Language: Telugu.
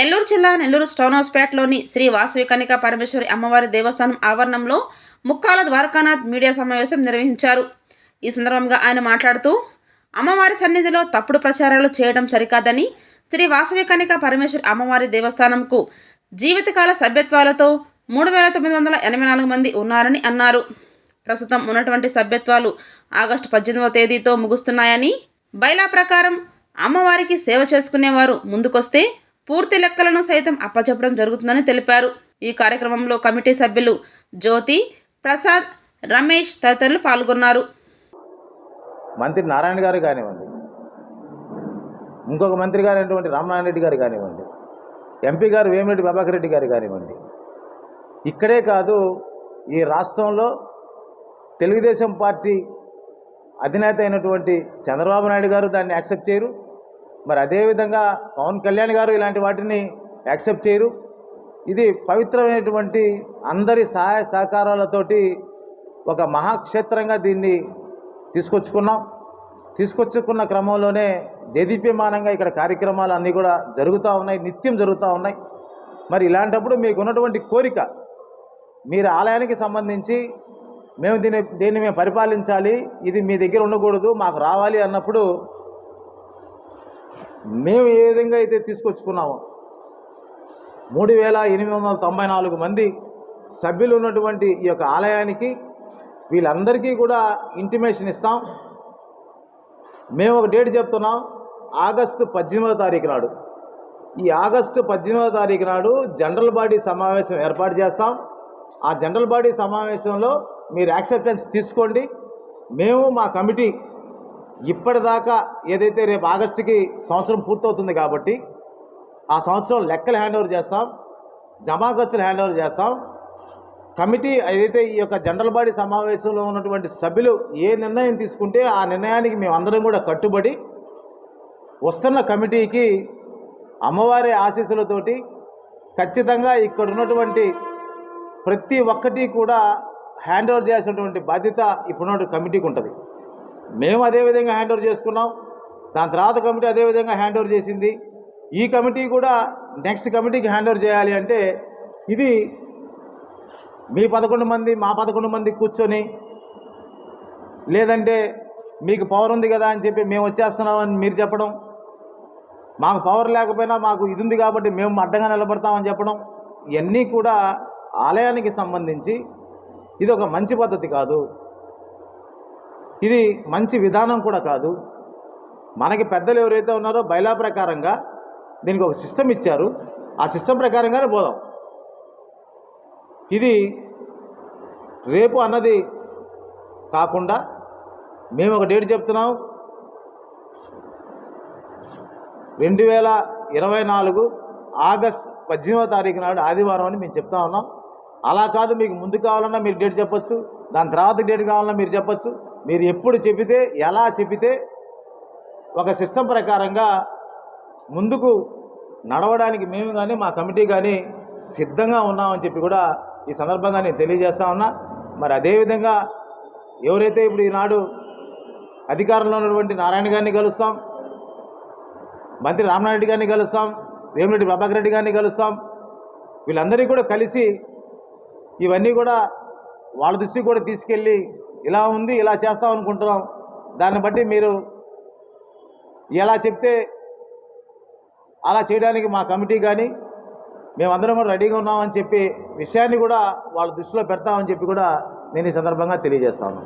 నెల్లూరు జిల్లా నెల్లూరు స్టౌన్ హౌస్పేటలోని శ్రీ వాసవి కనిక పరమేశ్వరి అమ్మవారి దేవస్థానం ఆవరణంలో ముక్కాల ద్వారకానాథ్ మీడియా సమావేశం నిర్వహించారు. ఈ సందర్భంగా ఆయన మాట్లాడుతూ అమ్మవారి సన్నిధిలో తప్పుడు ప్రచారాలు చేయడం సరికాదని శ్రీ వాసవి కనిక పరమేశ్వరి అమ్మవారి దేవస్థానంకు జీవితకాల సభ్యత్వాలతో మూడు వేల తొమ్మిది వందల ఎనభై నాలుగు మంది ఉన్నారని అన్నారు. ప్రస్తుతం ఉన్నటువంటి సభ్యత్వాలు ఆగస్టు పద్దెనిమిదవ తేదీతో ముగుస్తున్నాయని బైలా ప్రకారం అమ్మవారికి సేవ చేసుకునేవారు ముందుకొస్తే పూర్తి లెక్కలను సైతం అప్పచెప్పడం జరుగుతుందని తెలిపారు. ఈ కార్యక్రమంలో కమిటీ సభ్యులు జ్యోతి ప్రసాద్ రమేష్ తదితరులు పాల్గొన్నారు. మంత్రి నారాయణ గారు కానివ్వండి ఇంకొక మంత్రి గారు అయినటువంటి రామనారాయణ రెడ్డి గారు కానివ్వండి ఎంపీ గారు వేమిరెడ్డి ప్రభాకర్ రెడ్డి గారు కానివ్వండి ఇక్కడే కాదు ఈ రాష్ట్రంలో తెలుగుదేశం పార్టీ అధినేత అయినటువంటి చంద్రబాబు నాయుడు గారు దాన్ని యాక్సెప్ట్ చేయరు. మరి అదేవిధంగా పవన్ కళ్యాణ్ గారు ఇలాంటి వాటిని యాక్సెప్ట్ చేయరు. ఇది పవిత్రమైనటువంటి అందరి సహాయ సహకారాలతోటి ఒక మహాక్షేత్రంగా దీన్ని తీసుకొచ్చుకున్నాం. తీసుకొచ్చుకున్న క్రమంలోనే దేదీప్యమానంగా ఇక్కడ కార్యక్రమాలు అన్నీ కూడా జరుగుతూ ఉన్నాయి నిత్యం జరుగుతూ ఉన్నాయి. మరి ఇలాంటప్పుడు మీకు ఉన్నటువంటి కోరిక మీరు ఆలయానికి సంబంధించి మేము దీన్ని దీన్ని మేము పరిపాలించాలి ఇది మీ దగ్గర ఉండకూడదు మాకు రావాలి అన్నప్పుడు మేము ఏ విధంగా అయితే తీసుకొచ్చుకున్నామో మూడు వేల ఎనిమిది వందల తొంభై నాలుగు మంది సభ్యులు ఉన్నటువంటి ఈ యొక్క ఆలయానికి వీళ్ళందరికీ కూడా ఇంటిమేషన్ ఇస్తాం. మేము ఒక డేట్ చెప్తున్నాం. ఆగస్టు పద్దెనిమిదవ తారీఖు నాడు. ఈ ఆగస్టు పద్దెనిమిదవ తారీఖు నాడు జనరల్ బాడీ సమావేశం ఏర్పాటు చేస్తాం. ఆ జనరల్ బాడీ సమావేశంలో మీరు యాక్సెప్టెన్స్ తీసుకోండి. మేము మా కమిటీ ఇప్పటిదాకా ఏదైతే రేపు ఆగస్టుకి సంవత్సరం పూర్తవుతుంది కాబట్టి ఆ సంవత్సరం లెక్కలు హ్యాండ్ ఓవర్ చేస్తాం జమా ఖర్చులు హ్యాండ్ ఓవర్ చేస్తాం. కమిటీ ఏదైతే ఈ యొక్క జనరల్ బాడీ సమావేశంలో ఉన్నటువంటి సభ్యులు ఏ నిర్ణయం తీసుకుంటే ఆ నిర్ణయానికి మేమందరం కూడా కట్టుబడి వస్తున్న కమిటీకి అమ్మవారి ఆశీస్సులతోటి ఖచ్చితంగా ఇక్కడ ఉన్నటువంటి ప్రతి ఒక్కటి కూడా హ్యాండ్ ఓవర్ చేయాల్సినటువంటి బాధ్యత ఇప్పుడున్న కమిటీకి ఉంటుంది. మేము అదేవిధంగా హ్యాండ్ ఓవర్ చేసుకున్నాం. దాని తర్వాత కమిటీ అదేవిధంగా హ్యాండ్ ఓవర్ చేసింది. ఈ కమిటీ కూడా నెక్స్ట్ కమిటీకి హ్యాండ్ ఓవర్ చేయాలి అంటే ఇది మీ పదకొండు మంది మా పదకొండు మంది కూర్చొని లేదంటే మీకు పవర్ ఉంది కదా అని చెప్పి మేము వచ్చేస్తున్నామని మీరు చెప్పడం మాకు పవర్ లేకపోయినా మాకు ఇది ఉంది కాబట్టి మేము అడ్డంగా నిలబడతామని చెప్పడం ఇవన్నీ కూడా ఆలయానికి సంబంధించి ఇది ఒక మంచి పద్ధతి కాదు. ఇది మంచి విధానం కూడా కాదు. మనకి పెద్దలు ఎవరైతే ఉన్నారో బైలా ప్రకారంగా దీనికి ఒక సిస్టమ్ ఇచ్చారు. ఆ సిస్టమ్ ప్రకారంగానే పోదాం. ఇది రేపు అన్నది కాకుండా మేము ఒక డేట్ చెప్తున్నాం. రెండు వేల ఇరవై నాలుగు ఆగస్ట్ పద్దెనిమిదో తారీఖు నాడు ఆదివారం అని మేము చెప్తా ఉన్నాం. అలా కాదు మీకు ముందు కావాలన్నా మీరు డేట్ చెప్పచ్చు దాని తర్వాత డేట్ కావాలన్నా మీరు చెప్పొచ్చు. మీరు ఎప్పుడు చెబితే ఎలా చెబితే ఒక సిస్టమ్ ప్రకారంగా ముందుకు నడవడానికి మేము కానీ మా కమిటీ కానీ సిద్ధంగా ఉన్నామని చెప్పి కూడా ఈ సందర్భంగా నేను తెలియజేస్తా ఉన్నా. మరి అదేవిధంగా ఎవరైతే ఇప్పుడు ఈనాడు అధికారంలో ఉన్నటువంటి నారాయణ గారిని కలుస్తాం మంత్రి రామనారెడ్డి గారిని కలుస్తాం వేమిరెడ్డి ప్రభాకర్ రెడ్డి గారిని కలుస్తాం వీళ్ళందరికీ కూడా కలిసి ఇవన్నీ కూడా వాళ్ళ దృష్టికి కూడా తీసుకెళ్ళి ఇలా ఉంది ఇలా చేస్తాం అనుకుంటున్నాం. దాన్ని బట్టి మీరు ఎలా చెప్తే అలా చేయడానికి మా కమిటీ కానీ మేమందరం కూడా రెడీగా ఉన్నామని చెప్పి విషయాన్ని కూడా వాళ్ళ దృష్టిలో పెడతామని చెప్పి కూడా నేను ఈ సందర్భంగా తెలియజేస్తాను